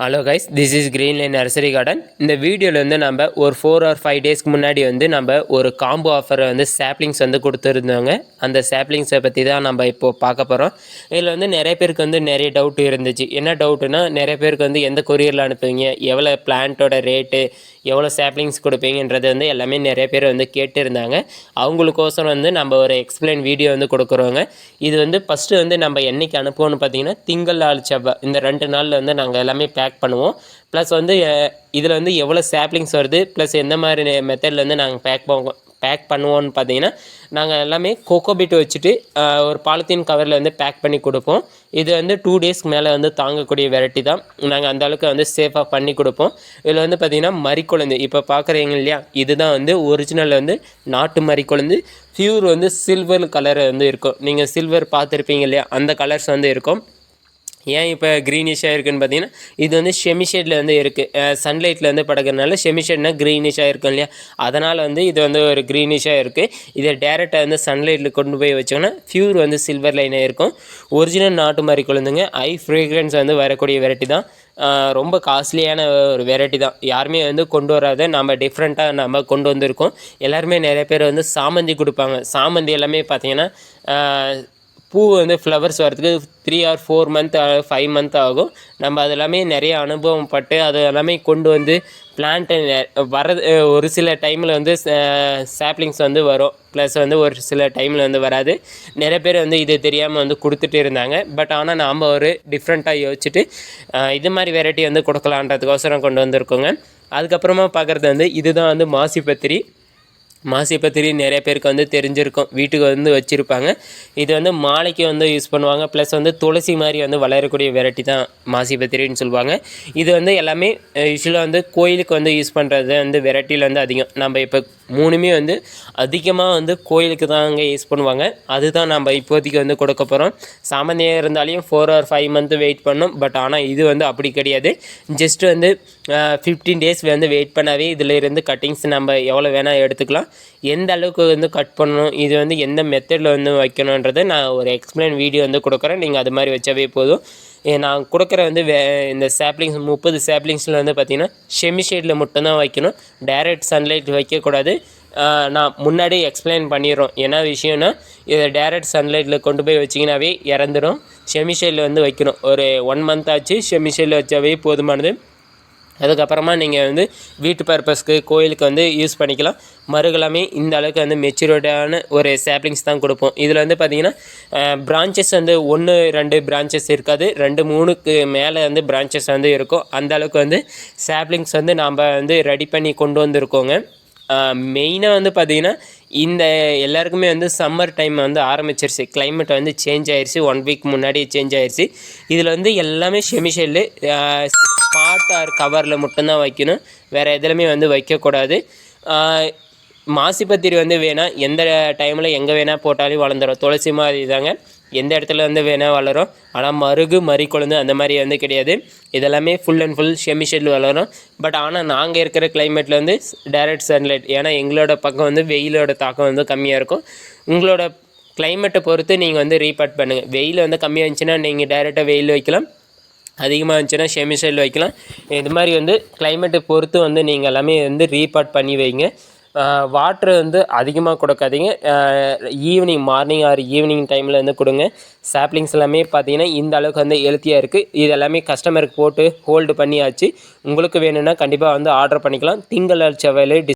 Hello guys this is Greenline nursery garden இந்த வீடியோவில் வந்து நம்ம ஒரு ஃபோர் ஆர் ஃபைவ் டேஸ்க்கு முன்னாடி வந்து நம்ம ஒரு காம்போ ஆஃபரை வந்து சாப்ளிங்ஸ் வந்து கொடுத்துருந்தோங்க. அந்த சாப்ளிங்ஸை பற்றி தான் நம்ம இப்போது பார்க்க போகிறோம் இதில் வந்து நிறைய பேருக்கு வந்து நிறைய டவுட் இருந்துச்சு. என்ன டவுட்டுனா நிறைய பேருக்கு வந்து எந்த கொரியரில் அனுப்புவீங்க? எவ்வளோ பிளான்ட்டோட ரேட்டு எவ்வளோ சாப்ளிங்ஸ் கொடுப்பீங்கன்றது வந்து எல்லாமே நிறைய பேர் வந்து கேட்டிருந்தாங்க. அவங்களுக்கோசரம் வந்து நம்ம ஒரு எக்ஸ்பிளைன் வீடியோ வந்து கொடுக்குறோங்க. இது வந்து ஃபஸ்ட்டு வந்து நம்ம என்றைக்கு அனுப்புவோம்னு பார்த்தீங்கன்னா திங்கள் நாள் செவ்வாய் இந்த ரெண்டு நாளில் வந்து நாங்கள் எல்லாமே பேக் பண்ணுவோம். ப்ளஸ் வந்து இதில் வந்து எவ்வளோ சாப்ளிங்ஸ் வருது ப்ளஸ் எந்த மாதிரி மெத்தடில் வந்து நாங்கள் பேக் பண்ணுவோம் பேக் பண்ணுவோன்னு பார்த்தீங்கன்னா நாங்கள் எல்லாமே கோகோபிட் வச்சுட்டு ஒரு பாலித்தீன் கவரில் வந்து பேக் பண்ணி கொடுப்போம். இது வந்து டூ டேஸ்க்கு மேலே வந்து தாங்கக்கூடிய வெரைட்டி தான். நாங்கள் அந்தளவுக்கு வந்து சேஃபாக பண்ணி கொடுப்போம். இதில் வந்து பார்த்திங்கன்னா மறிக்குழந்து. இப்போ பார்க்குறீங்க இல்லையா இதுதான் வந்து ஒரிஜினல் வந்து நாட்டு மறிக்குழந்து. ஃபியூர் வந்து சில்வர் கலர் வந்து இருக்கும். நீங்கள் சில்வர் பார்த்துருப்பீங்க இல்லையா அந்த கலர்ஸ் வந்து இருக்கும். ஏன் இப்போ க்ரீனிஷாக இருக்குதுன்னு பார்த்தீங்கன்னா இது வந்து ஷெமிஷேடில் வந்து இருக்குது சன்லைட்டில் வந்து படக்கிறதுனால ஷெமிஷேட்னா க்ரீனிஷாக இருக்கும் இல்லையா? அதனால் வந்து இது வந்து ஒரு க்ரீனிஷாக இருக்குது இதை டேரெக்டாக வந்து சன்லைட்டில் கொண்டு போய் வச்சோன்னா ஃபியூர் வந்து சில்வர் லைனாக இருக்கும். ஒரிஜினல் நாட்டு மாதிரி குழந்தைங்க. ஐ ஃப்ரேக்ரன்ஸ் வந்து வரக்கூடிய வெரைட்டி தான். ரொம்ப காஸ்ட்லியான ஒரு வெரைட்டி தான். யாருமே வந்து கொண்டு வராத நம்ம டிஃப்ரெண்ட்டாக நம்ம கொண்டு வந்திருக்கோம். எல்லாருமே நிறைய பேர் வந்து சாமந்தி கொடுப்பாங்க. சாமந்தி எல்லாமே பார்த்திங்கன்னா பூ வந்து ஃப்ளவர்ஸ் வரதுக்கு three or four month five month ஆகும். நம்ம அது எல்லாமே நிறைய அனுபவம் பட்டு அது எல்லாமே கொண்டு வந்து பிளான்ட்டை வர்றது ஒரு சில டைமில் வந்து சாப்ளிங்ஸ் வந்து வரும். ப்ளஸ் வந்து ஒரு சில டைமில் வந்து வராது. நிறைய பேர் வந்து இது தெரியாமல் வந்து கொடுத்துட்டு இருந்தாங்க. பட் ஆனால் நாம் ஒரு டிஃப்ரெண்ட்டாக யோசிச்சுட்டு இது மாதிரி வெரைட்டி வந்து கொடுக்கலான்றதுக்கோசரம் கொண்டு வந்திருக்கோங்க. அதுக்கப்புறமா பார்க்குறது வந்து இதுதான் வந்து மாசி பத்திரி மாசி பத்திரி நிறைய பேருக்கு வந்து தெரிஞ்சிருக்கும். வீட்டுக்கு வந்து வச்சுருப்பாங்க. இது வந்து மாலைக்கு வந்து யூஸ் பண்ணுவாங்க. ப்ளஸ் வந்து துளசி மாதிரி வந்து வளரக்கூடிய வெரைட்டி தான் மாசி பத்திரின்னு சொல்லுவாங்க. இது வந்து எல்லாமே eh, யூஸ்வலாக வந்து கோயிலுக்கு வந்து யூஸ் பண்ணுறது வந்து வெரைட்டியில் வந்து அதிகம். நம்ம இப்போ மூணுமே வந்து அதிகமாக வந்து கோயிலுக்கு தான் அங்கே யூஸ் பண்ணுவாங்க. அதுதான் நம்ம இப்போதைக்கு வந்து கொடுக்க போகிறோம் சாமானியாக இருந்தாலையும் four or five month wait பண்ணோம். பட் ஆனால் இது வந்து அப்படி கிடையாது. ஜஸ்ட் வந்து ஃபிஃப்டீன் டேஸ் வந்து வெயிட் பண்ணாவே இதில் இருந்து கட்டிங்ஸ் நம்ம எவ்வளோ வேணால் எடுத்துக்கலாம். எந்த அளவுக்கு வந்து கட் பண்ணணும் இது வந்து எந்த மெத்தடில் வந்து வைக்கணுன்றதை நான் ஒரு எக்ஸ்பிளைன் வீடியோ வந்து கொடுக்குறேன். நீங்கள் அது மாதிரி வச்சாவே போதும். நான் கொடுக்குற வந்து வே இந்த சாப்ளிங்ஸ் முப்பது சாப்ளிங்ஸில் வந்து பார்த்திங்கன்னா ஷெமி ஷேடில் மட்டும்தான் வைக்கணும். டைரக்ட் சன்லைட் வைக்கக்கூடாது. நான் முன்னாடி எக்ஸ்பிளைன் பண்ணிடுறோம். என்ன விஷயம்னா இதை டேரக்ட் சன்லைட்டில் கொண்டு போய் வச்சிங்கனாவே இறந்துடும் ஷெமிஷேலில் வந்து வைக்கணும். ஒரு ஒன் மந்த் ஆச்சு ஷெமிஷேலில் வச்சாவே போதுமானது. அதுக்கப்புறமா நீங்கள் வந்து வீட்டு பர்பஸ்க்கு கோயிலுக்கு வந்து யூஸ் பண்ணிக்கலாம். மறுகலாமே இந்த அளவுக்கு வந்து மெச்சூரிட்டான ஒரு சாப்ளிங்ஸ் தான் கொடுப்போம். இதில் வந்து பார்த்திங்கன்னா பிரான்ச்சஸ் வந்து ஒன்று ரெண்டு பிரான்ச்சஸ் இருக்காது. ரெண்டு மூணுக்கு மேலே வந்து பிரான்ச்சஸ் வந்து இருக்கும். அந்த அளவுக்கு வந்து சாப்ளிங்ஸ் வந்து நாம் வந்து ரெடி பண்ணி கொண்டு வந்திருக்கோங்க. மெயினாக வந்து பார்த்திங்கன்னா இந்த எல்லாருக்குமே வந்து சம்மர் டைம் வந்து ஆரம்பிச்சிருச்சு. கிளைமேட் வந்து சேஞ்ச் ஆயிடுச்சு ஒன் வீக் முன்னாடி சேஞ்ச் ஆயிடுச்சு இதில் வந்து எல்லாமே செமிஷெல்லு ஸ்பாட் ஆர் கவரில் மட்டும்தான் வைக்கணும். வேறு எதுலையுமே வந்து வைக்கக்கூடாது. மாசிப்பத்திரி வந்து வேணால் எந்த டைமில் எங்கே வேணால் போட்டாலும் வளர்ந்துடும் துளசி மாதிரி தாங்க. எந்த இடத்துல வந்து வேணால் வளரும். ஆனால் மருகு மறிக்குழந்து அந்த மாதிரி வந்து கிடையாது. இதெல்லாமே ஃபுல் அண்ட் ஃபுல் ஷெமிஷெல் வளரும். பட் ஆனால் நாங்கள் இருக்கிற கிளைமேட்டில் வந்து டைரக்ட் சன்லைட் ஏன்னா எங்களோட பக்கம் வந்து வெயிலோட தாக்கம் வந்து கம்மியாக இருக்கும். உங்களோட கிளைமேட்டை பொறுத்து நீங்கள் வந்து ரீபார்ட் பண்ணுங்கள் வெயில் வந்து கம்மியாக இருந்துச்சுன்னா நீங்கள் டைரெக்டாக வெயில் வைக்கலாம். அதிகமாக இருந்துச்சுன்னா ஷெமிஷெல் வைக்கலாம். இது மாதிரி வந்து கிளைமேட்டை பொறுத்து வந்து நீங்கள் எல்லாமே வந்து ரீபாட் பண்ணி வைங்க. வாட்ரு வந்து அதிகமாக கொடுக்காதீங்க. ஈவினிங் மார்னிங் ஆர் ஈவினிங் டைமில் வந்து கொடுங்க. சாப்ளிங்ஸ் எல்லாமே பார்த்தீங்கன்னா இந்த அளவுக்கு வந்து ஹெல்த்தியாக இருக்குது இது எல்லாமே கஸ்டமருக்கு போட்டு ஹோல்டு பண்ணியாச்சு. உங்களுக்கு வேணும்னா கண்டிப்பாக வந்து ஆர்டர் பண்ணிக்கலாம். திங்கள் செவ்வாயில்